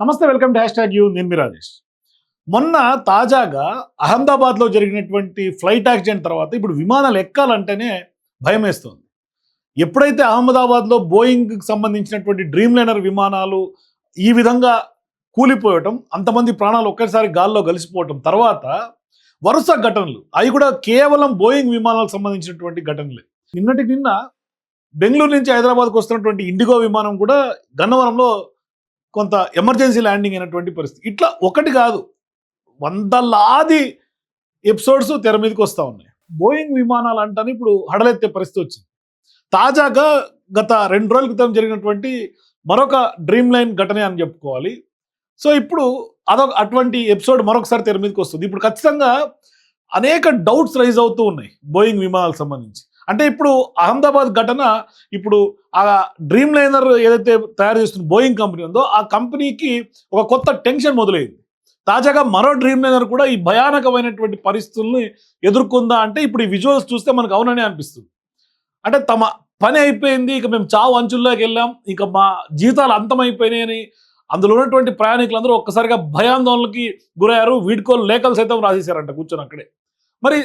నమస్తే welcome to hashtag you. నేను మీ రాజేష్. మొన్న తాజాగా అహ్మదాబాద్లో జరిగినటువంటి ఫ్లైట్ యాక్సిడెంట్ తర్వాత ఇప్పుడు విమానాలు ఎక్కాలంటేనే భయం వేస్తుంది. ఎప్పుడైతే అహ్మదాబాద్లో బోయింగ్కి సంబంధించినటువంటి డ్రీమ్ లైనర్ విమానాలు ఈ విధంగా కూలిపోవటం అంతమంది ప్రాణాలు ఒక్కసారి గాల్లో కలిసిపోవటం తర్వాత వరుస ఘటనలు అవి కూడా కేవలం బోయింగ్ విమానాలకు సంబంధించినటువంటి ఘటనలే. నిన్నటికి నిన్న బెంగళూరు నుంచి హైదరాబాద్కు వస్తున్నటువంటి ఇండిగో విమానం కూడా గన్నవరంలో కొంత ఎమర్జెన్సీ ల్యాండింగ్ అయినటువంటి పరిస్థితి. ఇట్లా ఒకటి కాదు. వందలాది ఎపిసోడ్స్ తెర మీదకి వస్తూ ఉన్నాయి. బోయింగ్ విమానాలు అంటానే ఇప్పుడు హడలెత్తే పరిస్థితి వచ్చింది. తాజాగా గత రెండు రోజుల క్రితం జరిగినటువంటి మరొక డ్రీమ్ లైన్ ఘటనే అని చెప్పుకోవాలి. సో ఇప్పుడు అదొక అటువంటి ఎపిసోడ్ మరొకసారి తెర మీదకి వస్తుంది. ఇప్పుడు ఖచ్చితంగా అనేక డౌట్స్ రైజ్ అవుతూ ఉన్నాయి బోయింగ్ విమానాలకు సంబంధించి. అంటే ఇప్పుడు అహ్మదాబాద్ ఘటన ఇప్పుడు ఆ డ్రీమ్ లైనర్ ఏదైతే తయారు చేస్తున్న బోయింగ్ కంపెనీ ఉందో ఆ కంపెనీకి ఒక కొత్త టెన్షన్ మొదలైంది. తాజాగా మరో డ్రీమ్ లైనర్ కూడా ఈ భయానకమైనటువంటి పరిస్థితుల్ని ఎదుర్కొందా అంటే ఇప్పుడు ఈ విజువల్స్ చూస్తే మనకు అవుననే అనిపిస్తుంది. అంటే తమ పని అయిపోయింది ఇక మేము చావు అంచుల్లోకి వెళ్ళాం ఇక మా జీవితాలు అంతమైపోయినాయని అందులో ఉన్నటువంటి ప్రయాణికులందరూ ఒక్కసారిగా భయాందోళనకి గురయ్యారు వీడ్కోలు లేఖలు సైతం రాసేశారంట కూర్చొని అక్కడే. మరి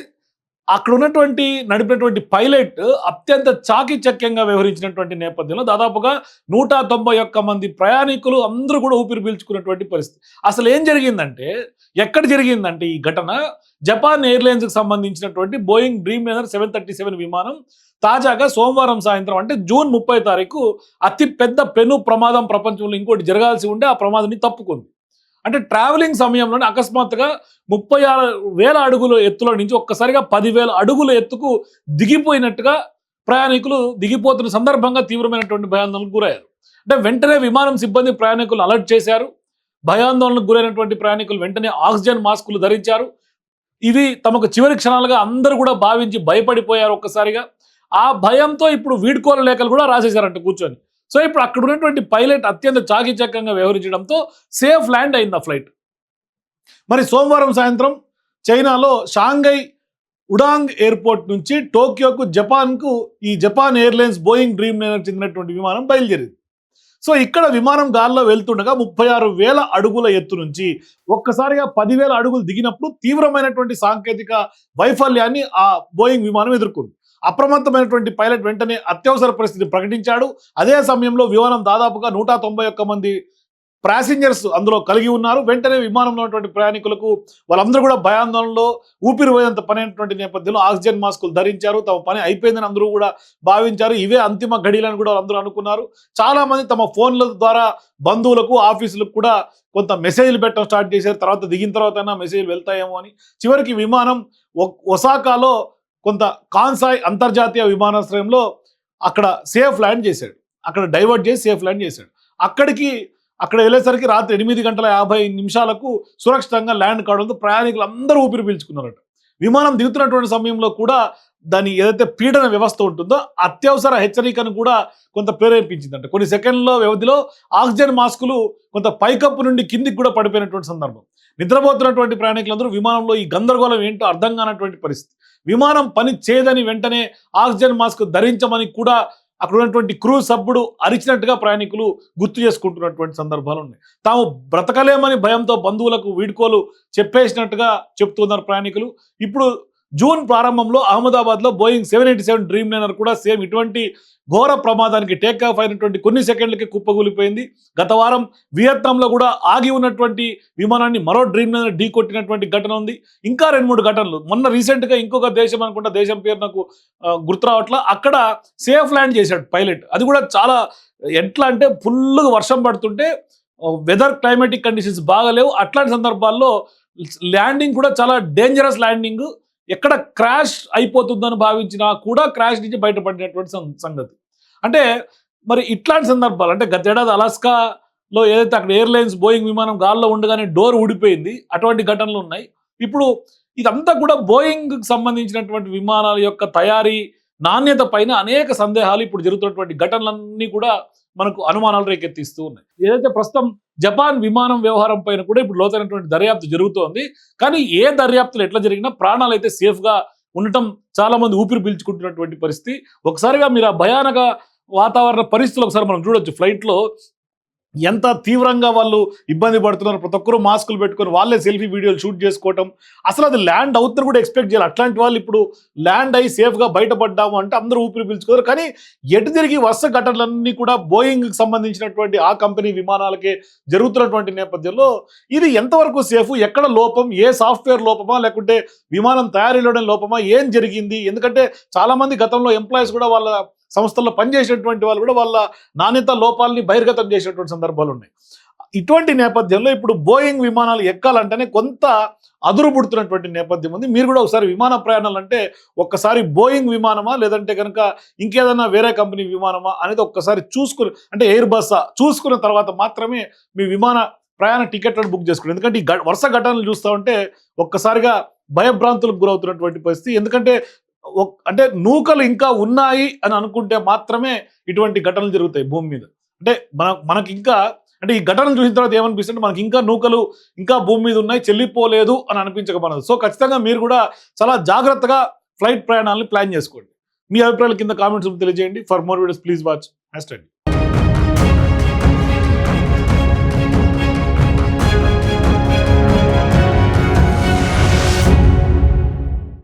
అక్కడ ఉన్నటువంటి నడిపినటువంటి పైలట్ అత్యంత చాకిచక్యంగా వ్యవహరించినటువంటి నేపథ్యంలో దాదాపుగా నూట తొంభై ఒక్క మంది ప్రయాణికులు అందరూ కూడా ఊపిరి పీల్చుకున్నటువంటి పరిస్థితి. అసలు ఏం జరిగిందంటే ఎక్కడ జరిగిందంటే ఈ ఘటన? జపాన్ ఎయిర్లైన్స్కి సంబంధించినటువంటి Boeing Dreamliner seven thirty seven విమానం తాజాగా సోమవారం సాయంత్రం అంటే జూన్ ముప్పై తారీఖు అతి పెద్ద పెను ప్రమాదం ప్రపంచంలో ఇంకోటి జరగాల్సి ఉండే ఆ ప్రమాదాన్ని తప్పుకుంది. అంటే ట్రావెలింగ్ సమయంలోనే అకస్మాత్తుగా ముప్పై ఆరు వేల అడుగుల ఎత్తులో నుంచి ఒక్కసారిగా పదివేల అడుగుల ఎత్తుకు దిగిపోయినట్టుగా ప్రయాణికులు దిగిపోతున్న సందర్భంగా తీవ్రమైనటువంటి భయాందోళనకు గురయ్యారు. అంటే వెంటనే విమానం సిబ్బంది ప్రయాణికులు అలర్ట్ చేశారు. భయాందోళనకు గురైనటువంటి ప్రయాణికులు వెంటనే ఆక్సిజన్ మాస్కులు ధరించారు. ఇవి తమకు చివరి క్షణాలుగా అందరూ కూడా భావించి భయపడిపోయారు ఒక్కసారిగా. ఆ భయంతో ఇప్పుడు వీడ్కోల లేఖలు కూడా రాసేశారంట కూర్చొని. సో ఇప్పుడు అక్కడ ఉన్నటువంటి పైలట్ అత్యంత చాకిచక్యంగా వ్యవహరించడంతో సేఫ్ ల్యాండ్ అయింది ఆ ఫ్లైట్. మరి సోమవారం సాయంత్రం చైనాలో షాంఘై ఉడాంగ్ ఎయిర్పోర్ట్ నుంచి టోక్యోకు జపాన్కు ఈ Japan airlines Boeing Dreamliner చెందినటువంటి విమానం బయలుదేరింది. సో ఇక్కడ విమానం గాల్లో వెళ్తుండగా ముప్పై ఆరు వేల అడుగుల ఎత్తు నుంచి ఒక్కసారిగా పదివేల అడుగులు దిగినప్పుడు తీవ్రమైనటువంటి సాంకేతిక వైఫల్యాన్ని ఆ బోయింగ్ విమానం ఎదుర్కొంది. అప్రమత్తమైనటువంటి పైలట్ వెంటనే అత్యవసర పరిస్థితి ప్రకటించాడు. అదే సమయంలో విమానం దాదాపుగా నూట తొంభై ఒక్క మంది ప్యాసింజర్స్ అందులో కలిగి ఉన్నారు. వెంటనే విమానంలో ఉన్నటువంటి ప్రయాణికులకు వాళ్ళందరూ కూడా భయాందోళనలో ఊపిరి పోయేంత పని అయినటువంటి నేపథ్యంలో ఆక్సిజన్ మాస్కులు ధరించారు. తమ పని అయిపోయిందని అందరూ కూడా భావించారు. ఇవే అంతిమ ఘడియలని కూడా అందరూ అనుకున్నారు. చాలా మంది తమ ఫోన్ల ద్వారా బంధువులకు ఆఫీసులకు కూడా కొంత మెసేజ్లు పెట్టడం స్టార్ట్ చేశారు. తర్వాత దిగిన తర్వాత మెసేజ్లు వెళ్తాయేమో అని. చివరికి విమానం ఒ- ఒసాకాలో కొంత కాన్సాయ్ అంతర్జాతీయ విమానాశ్రయంలో అక్కడ సేఫ్ ల్యాండ్ చేశాడు. అక్కడ డైవర్ట్ చేసి సేఫ్ ల్యాండ్ చేశాడు. అక్కడికి అక్కడ వెళ్ళేసరికి రాత్రి ఎనిమిది గంటల యాభై నిమిషాలకు సురక్షితంగా ల్యాండ్ కావడంతో ప్రయాణికులు అందరూ ఊపిరి పీల్చుకున్నారట. విమానం దిగుతున్నటువంటి సమయంలో కూడా దాని ఏదైతే పీడన వ్యవస్థ ఉంటుందో అత్యవసర హెచ్చరికను కూడా కొంత ప్రేరేపించిందంట. కొన్ని సెకండ్ల వ్యవధిలో ఆక్సిజన్ మాస్కులు కొంత పైకప్పు నుండి కిందికి కూడా పడిపోయినటువంటి సందర్భం. నిద్రపోతున్నటువంటి ప్రయాణికులందరూ విమానంలో ఈ గందరగోళం ఏంటో అర్థం కానటువంటి పరిస్థితి. విమానం పని చేయదని వెంటనే ఆక్సిజన్ మాస్క్ ధరించమని కూడా అక్కడ ఉన్నటువంటి క్రూ సభ్యుడు అరిచినట్టుగా ప్రయాణికులు గుర్తు చేసుకుంటున్నటువంటి సందర్భాలు ఉన్నాయి. తాము బ్రతకలేమని భయంతో బంధువులకు వీడ్కోలు చెప్పేసినట్టుగా చెప్తున్నారు ప్రయాణికులు. ఇప్పుడు జూన్ ప్రారంభంలో అహ్మదాబాద్లో Boeing seven eighty seven Dreamliner కూడా సేమ్ ఇటువంటి ఘోర ప్రమాదానికి టేక్ ఆఫ్ అయినటువంటి కొన్ని సెకండ్లకి కుప్పగూలిపోయింది గత వారం వియత్నాంలో కూడా ఆగి ఉన్నటువంటి విమానాన్ని మరో డ్రీమ్ లైనర్ ఢీ కొట్టినటువంటి ఘటన ఉంది. ఇంకా రెండు మూడు ఘటనలు. మొన్న రీసెంట్గా ఇంకొక దేశం అనుకుంటా దేశం పేరు నాకు గుర్తు రావట్ల. అక్కడ సేఫ్ ల్యాండ్ చేశాడు పైలట్. అది కూడా చాలా ఎట్లా అంటే ఫుల్గా వర్షం పడుతుంటే వెదర్ క్లైమేటిక్ కండిషన్స్ బాగాలేవు. అట్లాంటి సందర్భాల్లో ల్యాండింగ్ కూడా చాలా డేంజరస్ ల్యాండింగ్. ఎక్కడ క్రాష్ అయిపోతుందని భావించినా కూడా క్రాష్ నుంచి బయటపడినటువంటి సంగతి. అంటే మరి ఇట్లాంటి సందర్భాలు అంటే గతేడాది అలాస్కాలో ఏదైతే అక్కడ ఎయిర్లైన్స్ బోయింగ్ విమానం గాల్లో ఉండగానే డోర్ ఊడిపోయింది అటువంటి ఘటనలు ఉన్నాయి. ఇప్పుడు ఇదంతా కూడా బోయింగ్ సంబంధించినటువంటి విమానాల యొక్క తయారీ నాణ్యత పైన అనేక సందేహాలు ఇప్పుడు జరుగుతున్నటువంటి ఘటనలన్నీ కూడా మనకు అనుమానాలు రేకెత్తిస్తూ ఉన్నాయి. ఏదైతే ప్రస్తుతం జపాన్ విమానం వ్యవహారం పైన కూడా ఇప్పుడు లోతైనటువంటి దర్యాప్తు జరుగుతోంది. కానీ ఏ దర్యాప్తులు ఎట్లా జరిగినా ప్రాణాలు అయితే సేఫ్గా ఉండటం చాలా మంది ఊపిరి పీల్చుకుంటున్నటువంటి పరిస్థితి. ఒకసారిగా మీరు ఆ భయానక వాతావరణ పరిస్థితులు ఒకసారి మనం చూడొచ్చు. ఫ్లైట్లో ఎంత తీవ్రంగా వాళ్ళు ఇబ్బంది పడుతున్నారు ప్రతి ఒక్కరు మాస్కులు పెట్టుకొని వాళ్ళే సెల్ఫీ వీడియోలు షూట్ చేసుకోవటం. అసలు అది ల్యాండ్ అవుతున్న కూడా ఎక్స్పెక్ట్ చేయాలి. అట్లాంటి వాళ్ళు ఇప్పుడు ల్యాండ్ అయ్యి సేఫ్గా బయటపడ్డాము అంటే అందరూ ఊపిరి పీల్చుకోరు. కానీ ఎటు తిరిగి వరుస ఘటనలన్నీ కూడా బోయింగ్కి సంబంధించినటువంటి ఆ కంపెనీ విమానాలకే జరుగుతున్నటువంటి నేపథ్యంలో ఇది ఎంతవరకు సేఫ్? ఎక్కడ లోపం? ఏ సాఫ్ట్వేర్ లోపమా? లేకుంటే విమానం తయారీలోనే లోపమా? ఏం జరిగింది? ఎందుకంటే చాలా మంది గతంలో ఎంప్లాయీస్ కూడా వాళ్ళ సంస్థల్లో పనిచేసేటువంటి వాళ్ళు కూడా వాళ్ళ నాణ్యత లోపాలని బహిర్గతం చేసేటువంటి సందర్భాలు ఉన్నాయి. ఇటువంటి నేపథ్యంలో ఇప్పుడు బోయింగ్ విమానాలు ఎక్కాలంటేనే కొంత అదురు పుడుతున్నటువంటి నేపథ్యం ఉంది. మీరు కూడా ఒకసారి విమాన ప్రయాణాలు అంటే ఒక్కసారి బోయింగ్ విమానమా లేదంటే కనుక ఇంకేదైనా వేరే కంపెనీ విమానమా అనేది ఒక్కసారి చూసుకుని అంటే ఎయిర్ బస్సా చూసుకున్న తర్వాత మాత్రమే మీ విమాన ప్రయాణ టికెట్లను బుక్ చేసుకోండి ఎందుకంటే ఈ వరుస ఘటనలు చూస్తూ ఉంటే ఒక్కసారిగా భయభ్రాంతులకు గురవుతున్నటువంటి పరిస్థితి. ఎందుకంటే అంటే నూకలు ఇంకా ఉన్నాయి అని అనుకుంటే మాత్రమే ఇటువంటి ఘటనలు జరుగుతాయి భూమి మీద. అంటే మన మనకి ఇంకా అంటే ఈ ఘటనను చూసిన తర్వాత ఏమనిపిస్తుంది మనకి ఇంకా నూకలు ఇంకా భూమి మీద ఉన్నాయి చెల్లిపోలేదు అని అనిపించకపోనదు సో ఖచ్చితంగా మీరు కూడా చాలా జాగ్రత్తగా ఫ్లైట్ ప్రయాణాలను ప్లాన్ చేసుకోండి. మీ అభిప్రాయాలు కింద కామెంట్స్ తెలియజేయండి. For more videos please watch. Hash